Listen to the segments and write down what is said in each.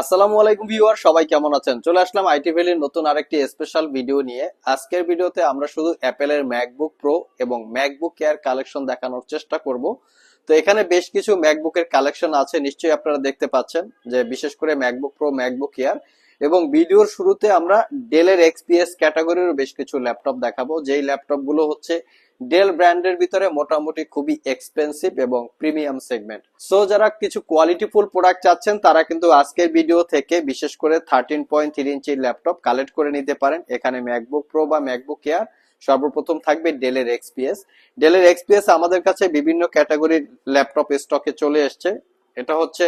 আসসালামু আলাইকুম ভিউয়ার, সবাই কেমন আছেন? চলে আসলাম আইটি ভ্যালির নতুন আরেকটি স্পেশাল ভিডিও নিয়ে। আজকের ভিডিওতে আমরা শুধু অ্যাপেলের ম্যাকবুক প্রো এবং ম্যাকবুক এয়ার কালেকশন দেখানোর চেষ্টা করব। তো এখানে বেশ কিছু ম্যাকবুকের কালেকশন আছে, নিশ্চয়ই আপনারা দেখতে পাচ্ছেন যে বিশেষ করে ম্যাকবুক প্রো ম্যাকবুক এয়ার এবং ভিডিওর শুরুতে আমরা ডেলের এক্সপিএস ক্যাটাগরির বেশ কিছু ল্যাপটপ দেখাবো। যেই ল্যাপটপগুলো হচ্ছে ডেল ব্র্যান্ডের ভিতরে মোটামুটি খুবই এক্সপেন্সিভ এবং প্রিমিয়াম সেগমেন্ট সো যারা কিছু কোয়ালিটিফুল প্রোডাক্ট চাচ্ছেন, তারা কিন্তু আজকের ভিডিও থেকে বিশেষ করে থার্টিন পয়েন্ট থ্রি ইঞ্চির ল্যাপটপ কালেক্ট করে নিতে পারেন। এখানে ম্যাকবুক প্রো বা ম্যাকবুক এয়ার সর্বপ্রথম থাকবে ডেলের এক্সপিএস ডেলের এক্সপিএস আমাদের কাছে বিভিন্ন ক্যাটাগরির ল্যাপটপ স্টকে চলে এসছে। এটা হচ্ছে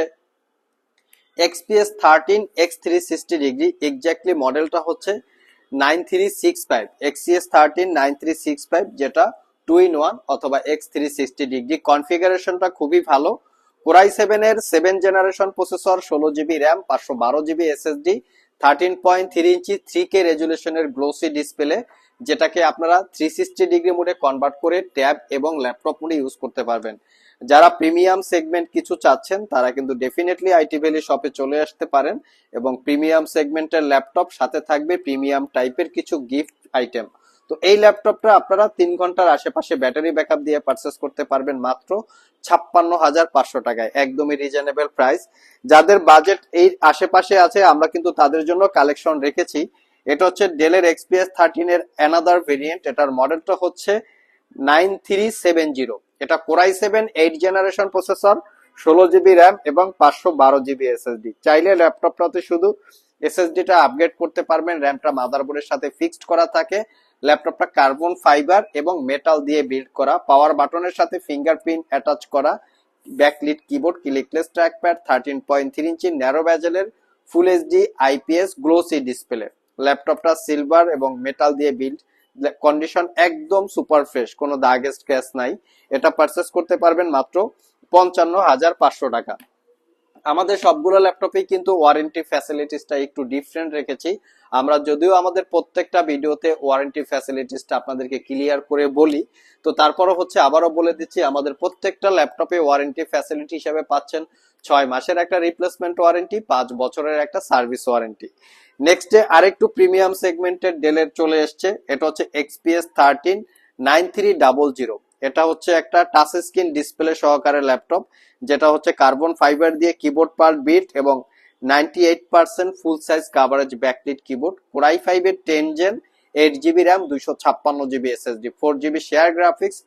XPS thirteen X three sixty degree exactly মডেলটা হচ্ছে nine three six five XPS thirteen nine three six five, যেটা টু ইন ওয়ান অথবা এক্স থ্রি সিক্সটি ডিগ্রি। কনফিগারেশনটা খুবই ভালো। Core i seven generation processor ষোলো জিবি র্যাম, পাঁচশো বারো GB SSD thirteen point three inch three K রেজুলেশনের glossy display যেটাকে আপনারা থ্রি সিক্সটি ডিগ্রি মোডে কনভার্ট করে ট্যাব এবং ল্যাপটপ মোডে ইউজ করতে পারবেন। যারা প্রিমিয়াম সেগমেন্ট কিছু চাচ্ছেন, তারা কিন্তু ডেফিনেটলি আইটি ভ্যালি শপে চলে আসতে পারেন এবং প্রিমিয়াম সেগমেন্টের ল্যাপটপ সাথে থাকবে প্রিমিয়াম টাইপের কিছু গিফট আইটেম তো এই ল্যাপটপটা আপনারা তিন ঘণ্টার আশেপাশে ব্যাটারি ব্যাকআপ দিয়ে পারচেস করতে পারবেন মাত্র ছাপ্পান্ন হাজার পাঁচশো টাকায়, একদমই রিজনেবল প্রাইস যাদের বাজেট এই আশেপাশে আছে, আমরা কিন্তু তাদের জন্য কালেকশন রেখেছি। এটা হচ্ছে ডেলের এক্সপিএস থার্টিন এর অ্যানাদার ভেরিয়েন্ট এটার মডেলটা হচ্ছে নাইন থ্রি সেভেন জিরো এটা core i seven, eight generation processor, ষোলো জিবি র্যাম এবং পাঁচশো বারো জিবি এসএসডি চাইলে ল্যাপটপটাতে শুধু এসএসডিটা আপগ্রেড করতে পারবেন র্যামটা মাদারবোর্ডের সাথে ফিক্সড করা থাকে, ল্যাপটপটা কার্বন ফাইবার এবং মেটাল দিয়ে বিল্ড করা পাওয়ার বাটনের সাথে ফিঙ্গারপ্রিন্ট অ্যাটাচ করা backlit keyboard clickless trackpad thirteen point three inch narrow ব্যাজেলের full HD IPS glossy display ল্যাপটপটা সিলভার এবং মেটাল দিয়ে বিল্ড কন্ডিশন একদম সুপার ফ্রেশ কোনো দাগ স্ক্র্যাচ নাই। এটা পারচেস করতে পারবেন মাত্র পঞ্চান্ন হাজার পাঁচশো টাকা। আমাদের সবগুলো ল্যাপটপেই কিন্তু ওয়ারেন্টি ফ্যাসিলিটিসটা একটু ডিফারেন্ট রেখেছি। আমরা যদিও আমাদের প্রত্যেকটা ভিডিওতে ওয়ারেন্টি ফ্যাসিলিটিসটা আপনাদেরকে ক্লিয়ার করে বলি, তো তারপরও হচ্ছে আবারও বলে দিচ্ছি, আমাদের প্রত্যেকটা ল্যাপটপে ওয়ারেন্টি ফ্যাসিলিটি হিসেবে পাচ্ছেন ছয় মাসের একটা রিপ্লেসমেন্ট ওয়ারেন্টি পাঁচ বছরের একটা সার্ভিস ওয়ারেন্টি নেক্সট ডে আরেকটু প্রিমিয়াম সেগমেন্টের ডেলের চলে এসছে। এটা হচ্ছে XPS thirteen nine three double zero এটা হচ্ছে একটা টাচ স্ক্রিন ডিসপ্লে সহকারে ল্যাপটপ যেটা হচ্ছে কার্বন ফাইবার দিয়ে কিবোর্ড পার্ট বিট এবং ninety eight percent full size coverage backlit keyboard core i ফাইভের ten gen eight GB RAM দুইশো ছাপ্পান্ন GB SSD four GB share graphics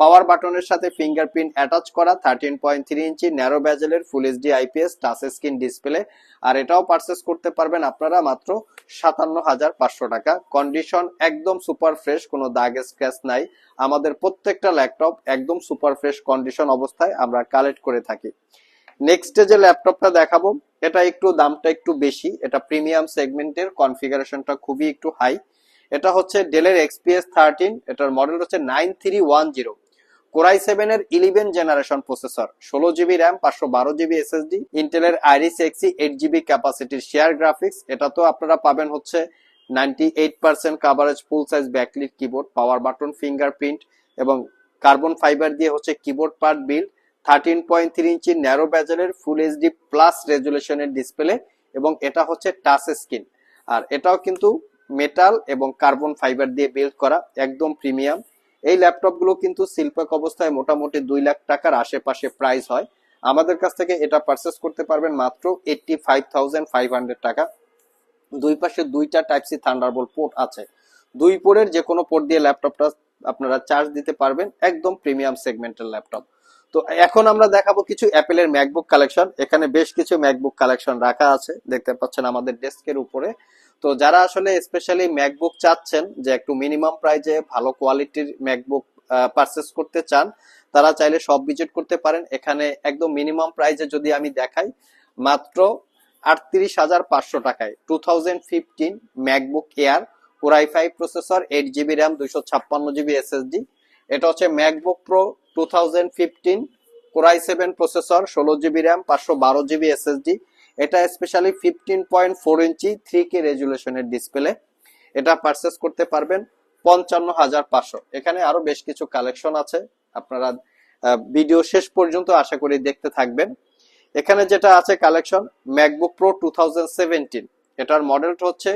power বাটনের সাথে ফিঙ্গারপ্রিন্ট অ্যাটাচ করা thirteen point three inch narrow ব্যাজেলের full HD IPS touch screen display আর এটাও purchase করতে পারবেন আপনারা মাত্র সাতান্ন হাজার পাঁচশো টাকা। কন্ডিশন একদম সুপার ফ্রেশ কোনো দাগ স্ক্র্যাচ নাই। আমাদের প্রত্যেকটা ল্যাপটপ একদম সুপার ফ্রেশ কন্ডিশন অবস্থায় আমরা কালেক্ট করে থাকি। নেক্সট যে ল্যাপটপটা দেখাবো, এটা একটু দামটা একটু বেশি, এটা প্রিমিয়াম সেগমেন্টের কনফিগারেশনটা খুবই একটু হাই এটা হচ্ছে ডেলের এক্সপিএস থার্টিন এটার মডেল হচ্ছে nine three one zero core i seven এর ইলেভেন জেনারেশন প্রসেসর ষোলো জিবি র্যাম পাঁচশো বারো জিবি এসএসডি ইন্টেলের আইরিস এক্সি এইট জিবি ক্যাপাসিটির শেয়ার গ্রাফিক্স এটা তো আপনারা পাবেন হচ্ছে ninety eight percent coverage full size backlit keyboard power button fingerprint এবং কার্বন ফাইবার দিয়ে হচ্ছে keyboard part build thirteen point three inch narrow ব্যাজেলের full HD plus রেজুলেশনের ডিসপ্লে এবং এটা হচ্ছে টাচ স্ক্রিন আর এটাও কিন্তু মেটাল এবং কার্বন ফাইবার দিয়ে বিল্ড করা, একদম প্রিমিয়াম এই ল্যাপটপগুলো কিন্তু শিল্পক অবস্থায় মোটামুটি দুই লাখ টাকার আশেপাশে প্রাইস হয়। আমাদের কাছ থেকে এটা পারচেস করতে পারবেন মাত্র এইটটি ফাইভ টাকা। দুই পাশে দুইটা টাইপ সি থান্ডারবোল্ট পোর্ট আছে। দুই পোর্টের যে কোনো পোর্ট দিয়ে ল্যাপটপটা আপনারা চার্জ দিতে পারবেন একদম প্রিমিয়াম সেগমেন্টের ল্যাপটপ তো এখন আমরা দেখাবো কিছু অ্যাপেলের ম্যাকবুক কালেকশন এখানে বেশ কিছু ম্যাকবুক কালেকশন রাখা আছে। দেখতে পাচ্ছেন আমাদের ডেস্কের উপরে। তো যারা আসলে স্পেশালি ম্যাকবুক চাচ্ছেন যে একটু মিনিমাম প্রাইজে ভালো কোয়ালিটির ম্যাকবুক পারচেস করতে চান, তারা চাইলে সব ভিজিট করতে পারেন। এখানে একদম মিনিমাম প্রাইজে যদি আমি দেখাই, মাত্র আটত্রিশ হাজার পাঁচশো টাকায়। Two thousand fifteen MacBook Air core i five processor eight GB RAM দুইশো ছাপ্পান্ন জিবি এসএসডি এটা হচ্ছে MacBook Pro two thousand fifteen core i seven processor ষোলো জিবি র্যাম পাঁচশো বারো জিবি এসএসডি এটা specially fifteen point four inch three K রেজুলেশনের display এটা purchase করতে পারবেন পঞ্চান্ন হাজার পাঁচশো। এখানে আরও বেশ কিছু কালেকশন আছে। আপনারা ভিডিও শেষ পর্যন্ত আশা করি দেখতে থাকবেন। এখানে যেটা আছে কালেকশন ম্যাকবুক প্রো টু এটার মডেলটা হচ্ছে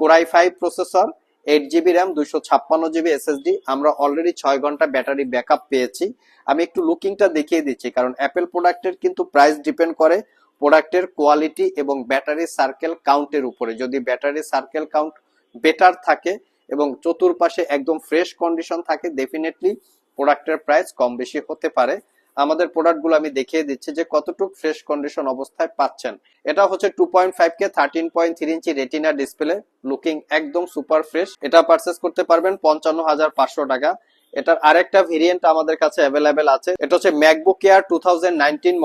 core i five processor eight GB RAM দুইশো ছাপ্পান্ন জিবি এসএসডি আমরা অলরেডি ছয় ঘণ্টা ব্যাটারি ব্যাকআপ পেয়েছি। আমি একটু লুকিংটা দেখিয়ে দিচ্ছি, কারণ অ্যাপেল প্রোডাক্টের কিন্তু প্রাইস ডিপেন্ড করে। প্রোডাক্টের কোয়ালিটি এবং ব্যাটারি সার্কেল কাউন্টের উপরে। যদি ব্যাটারি সার্কেল কাউন্ট বেটার থাকে এবং চতুর্পাশে একদম ফ্রেশ কন্ডিশন থাকে ডেফিনেটলি প্রোডাক্টের প্রাইস কম বেশি হতে পারে। আমাদের প্রোডাক্টগুলো আমি দেখিয়ে দিচ্ছি যে কতটুকু ফ্রেশ কন্ডিশন অবস্থায় পাচ্ছেন। এটা হচ্ছে two point five K thirteen point three inch retina display looking একদম সুপার ফ্রেশ এটা পারচেস করতে পারবেন পঞ্চান্ন হাজার পাঁচশো টাকা। এটার আরেকটা ভেরিয়েন্ট আমাদের কাছে অ্যাভেলেবেল আছে। এটা হচ্ছে ম্যাকবুক এয়ার টু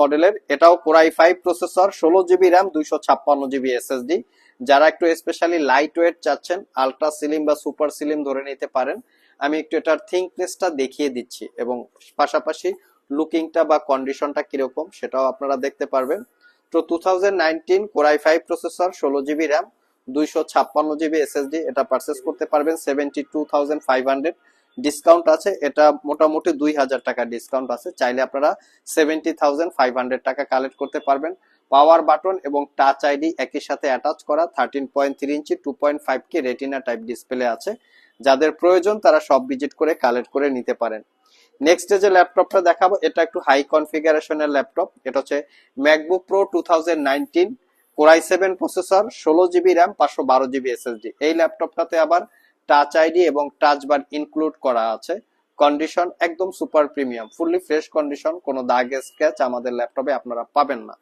মডেলের এটাও কোরাই ফাইভ প্রসেসর ষোলো জিবি র্যাম দুইশো ছাপ্পান্ন জিবি এসএসডি যারা একটু স্পেশালি লাইট ওয়েট চাচ্ছেন আলট্রা সিলিম বা সুপার সিলিম ধরে নিতে পারেন, আমি একটু এটার থিঙ্কনেসটা দেখিয়ে দিচ্ছি এবং পাশাপাশি লুকিংটা বা কন্ডিশনটা কীরকম সেটাও আপনারা দেখতে পারবেন। তো two thousand nineteen core i five processor ষোলো জিবি র্যাম দুইশো ছাপ্পান্ন জিবি এসএসডি এটা পারচেস করতে পারবেন seventy two thousand five hundred discount আছে, এটা মোটামুটি দুই হাজার টাকা ডিসকাউন্ট আছে। চাইলে আপনারা সেভেন্টি থাউজেন্ড ফাইভ হান্ড্রেড টাকা কালেক্ট করতে পারবেন। পাওয়ার বাটন এবং টাচ আইডি একই সাথে অ্যাটাচ করা thirteen point three inch two point five K retina type display আছে। যাদের প্রয়োজন, তারা সব ভিজিট করে কালেক্ট করে নিতে পারেন। নেক্সট যে ল্যাপটপটা দেখাবো, এটা একটু হাই কনফিগারেশনের ল্যাপটপ এটা হচ্ছে MacBook Pro two thousand nineteen core i seven processor ষোলো জিবি র্যাম পাঁচশো বারো জিবি এসএসডি এই ল্যাপটপটাতে আবার টাচ আইডি এবং টাচ বার ইনক্লুড করা আছে। কন্ডিশন একদম super premium fully fresh condition কোনো দাগ স্ক্র্যাচ আমাদের ল্যাপটপে আপনারা পাবেন না।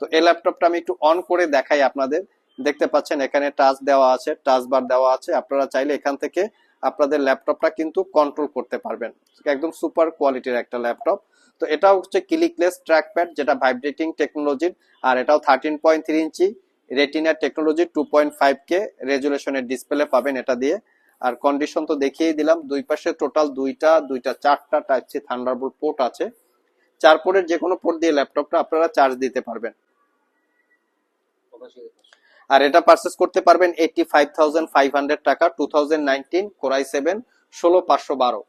তো এই ল্যাপটপটা আমি একটু অন করে দেখাই আপনাদের। দেখতে পাচ্ছেন এখানে টাচ দেওয়া আছে টাচ বার দেওয়া আছে। আপনারা চাইলে এখান থেকে আপনাদের ল্যাপটপটা কিন্তু কন্ট্রোল করতে পারবেন। একদম সুপার কোয়ালিটির একটা ল্যাপটপ তো এটাও হচ্ছে ক্লিকলেস ট্র্যাকপ্যাড যেটা ভাইব্রেটিং টেকনোলজির আর এটাও thirteen point three inch retina technology two point five K রেজুলেশনের display পাবেন এটা দিয়ে। আর কন্ডিশন তো দেখিয়ে দিলাম, দুই পাশে টোটাল দুইটা দুইটা চারটা টাইপ সি থান্ডারবোল্ট পোর্ট আছে। চার পোর্টের যে কোনো পোর্ট দিয়ে ল্যাপটপটা আপনারা চার্জ দিতে পারবেন। আর এটা পারচেস করতে পারবেন eighty five thousand five hundred টাকা two thousand nineteen core i seven ষোলো পাঁচশো বারো।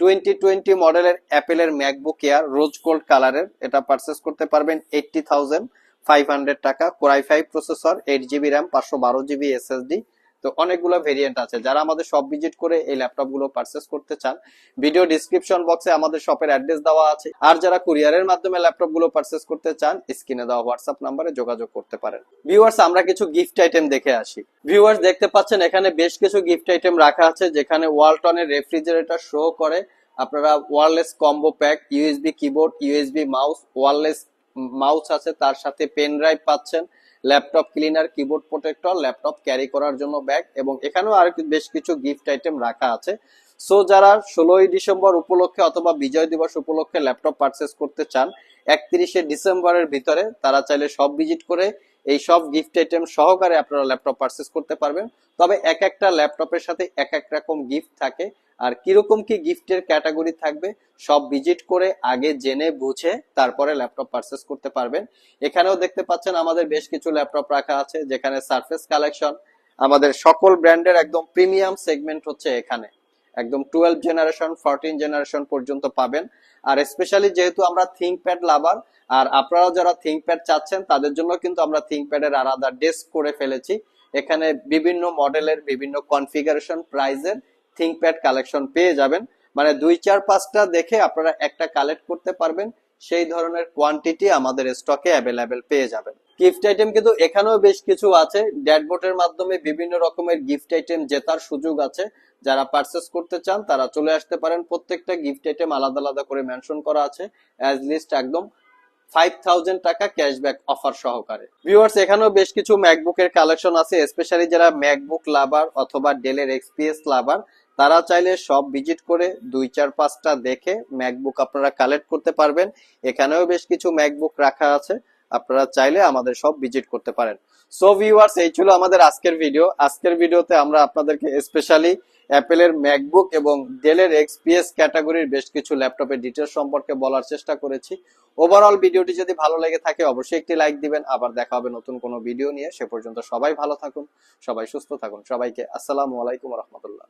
টোয়েন্টি টোয়েন্টি মডেলের অ্যাপেলের ম্যাকবুক এয়ার রোজ গোল্ড কালারের এটা পারচেস করতে পারবেন এইটটি থাউজেন্ড ফাইভ হান্ড্রেড টাকা। Core i five processor eight GB RAM পাঁচশো বারো জিবি এসএসডি তো অনেকগুলো ভেরিয়েন্ট আছে। যারা আমাদের সব ভিজিট করে এই ল্যাপটপগুলো পারচেস করতে চান ভিডিও ডিসক্রিপশন বক্সে আমাদের শপের অ্যাড্রেস দেওয়া আছে। আর যারা কুরিয়ারের মাধ্যমে ল্যাপটপগুলো পারচেস করতে চান স্ক্রিনে দেওয়া হোয়াটসঅ্যাপ নাম্বারে যোগাযোগ করতে পারেন। ভিউয়ার্স আমরা কিছু গিফট আইটেম দেখে আসি। ভিউয়ার্স দেখতে পাচ্ছেন এখানে বেশ কিছু গিফট আইটেম রাখা আছে, যেখানে ওয়ালটনের রেফ্রিজারেটর শো করে। আপনারা wireless combo pack USB keyboard USB mouse wireless mouse আছে, তার সাথে পেন ড্রাইভ পাচ্ছেন। Laptop cleaner, keyboard protector, laptop carry করার জন্য ব্যাগ এবং এখানেও আর বেশ কিছু গিফট আইটেম রাখা আছে। সো যারা ষোলোই ডিসেম্বর উপলক্ষে অথবা বিজয় দিবস উপলক্ষে ল্যাপটপ পারচেস করতে চান, একত্রিশে ডিসেম্বরের ভিতরে তারা চাইলে সব ভিজিট করে এই সব গিফট আইটেম সহকারে আপনারা ল্যাপটপ পারচেস করতে পারবেন। তবে এক একটা ল্যাপটপের সাথে এক এক রকম গিফট থাকে। আর কীরকম কি গিফটের ক্যাটাগরি থাকবে, সব ভিজিট করে আগে জেনে বুঝে তারপরে ল্যাপটপ পারচেস করতে পারবেন। এখানেও দেখতে পাচ্ছেন আমাদের বেশ কিছু ল্যাপটপ রাখা আছে, যেখানে সারফেস কালেকশন আমাদের সকল ব্র্যান্ডের একদম প্রিমিয়াম সেগমেন্ট হচ্ছে এখানে। একদম টুয়েলভ জেনারেশন ফোরটিন জেনারেশন পর্যন্ত পাবেন। আর স্পেশালি যেহেতু আমরা থিঙ্কপ্যাড লাভার আর আপনারাও যারা থিঙ্ক প্যাড চাচ্ছেন, তাদের জন্য কিন্তু আমরা থিঙ্কপ্যাডের আলাদা ডেস্ক করে ফেলেছি। এখানে বিভিন্ন মডেলের বিভিন্ন কনফিগারেশন প্রাইজের থিঙ্কপ্যাড কালেকশন পেয়ে যাবেন। মানে দুই চার পাঁচটা দেখে আপনারা একটা কালেক্ট করতে পারবেন। সেই ধরনের কোয়ান্টিটি আমাদের স্টকে অ্যাভেলেবেল পেয়ে যাবেন। গিফট আইটেম কিন্তু এখানেও বেশ কিছু আছে। ড্যাডবোর্ডের মাধ্যমে বিভিন্ন রকমের গিফট আইটেম জেতার সুযোগ আছে। যারা পারচেস করতে চান, তারা চলে আসতে পারেন। প্রত্যেকটা গিফট আইটেম আলাদা আলাদা করে মেনশন করা আছে। অ্যাজ লিস্ট একদম ফাইভ থাউজেন্ড টাকা ক্যাশব্যাক অফার সহকারে। ভিউয়ার্স এখানেও বেশ কিছু ম্যাকবুকের কালেকশন আছে। স্পেশালি যারা ম্যাকবুক লাভার অথবা ডেলের এক্সপিএস লাভার তারা চাইলে সব ভিজিট করে দুই, চার, পাঁচটা দেখে ম্যাকবুক আপনারা কালেক্ট করতে পারবেন। এখানেও বেশ কিছু ম্যাকবুক রাখা আছে, আপনারা চাইলে আমাদের সব ভিজিট করতে পারেন। সো ভিউয়ার্স এই ছিল আমাদের আজকের ভিডিও আজকের ভিডিওতে আমরা আপনাদেরকে স্পেশালি অ্যাপেলের ম্যাকবুক এবং ডেলের এক্সপিএস ক্যাটাগরির বেশ কিছু ল্যাপটপের ডিটেলস সম্পর্কে বলার চেষ্টা করেছি। ওভারঅল ভিডিওটি যদি ভালো লেগে থাকে, অবশ্যই একটি লাইক দিবেন। আবার দেখা হবে নতুন কোনো ভিডিও নিয়ে। সে পর্যন্ত সবাই ভালো থাকুন, সবাই সুস্থ থাকুন। সবাইকে আসসালামু আলাইকুম রহমতুল্লাহ।